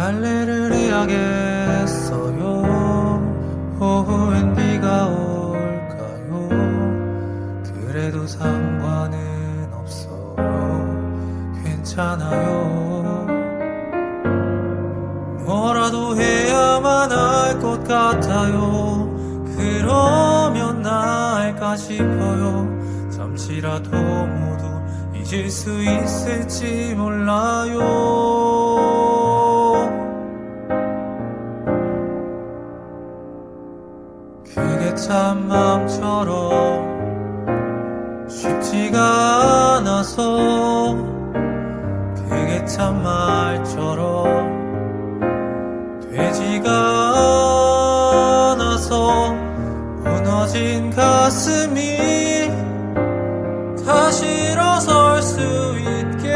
빨래를 해야겠어요. 오후엔 비가 올까요? 그래도 상관은 없어요. 괜찮아요. 뭐라도 해야만 할 것 같아요. 그러면 나을까 싶어요. 잠시라도 모두 잊을 수 있을지 몰라요. 그게 참 마음처럼 쉽지가 않아서 그게 참 말처럼 되지가 않아서 무너진 가슴이 다시 일어설 수 있게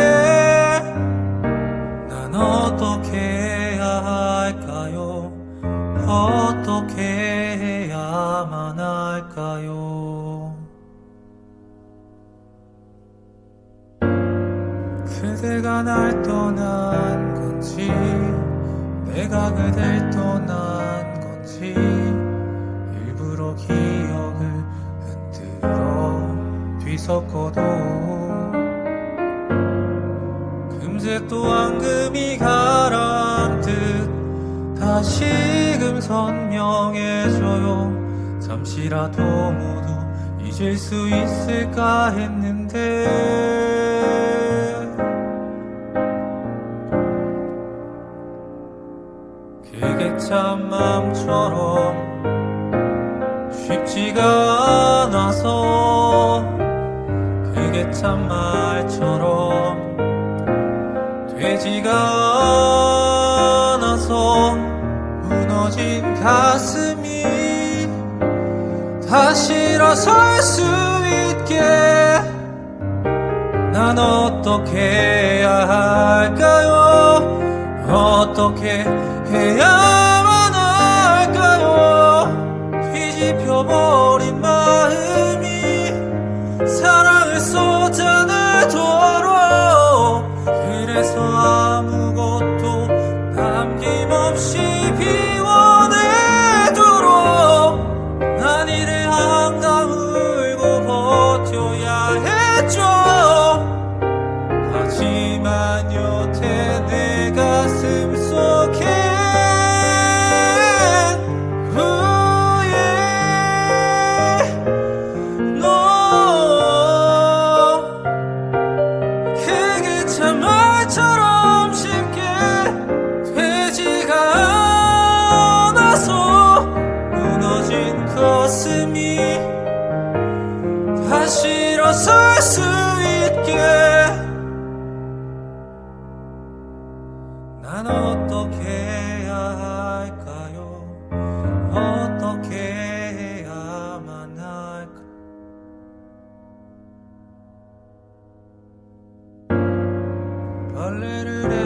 난 어떻게 해야 할까요? 해야만 할까요? 그대가 날 떠난 건지 내가 그댈 떠난 건지 일부러 기억을 흔들어 뒤섞어도 금세 또 앙금이 가라앉듯 다시금 선명해져요 잠시라도 모두 잊을 수 있을까 했는데. 그게 참 마음처럼 쉽지가 않아서. 그게 참 말처럼 되지가 않아서 무너진 가슴이 다시 일어설 수 있게 난 어떻게 해야 할까요? 어떻게 해야만 할까요? 뒤집혀버린 마음이 사랑을 쏟아내도록 그래서 가슴이 다시 일어설 수 빨래를 해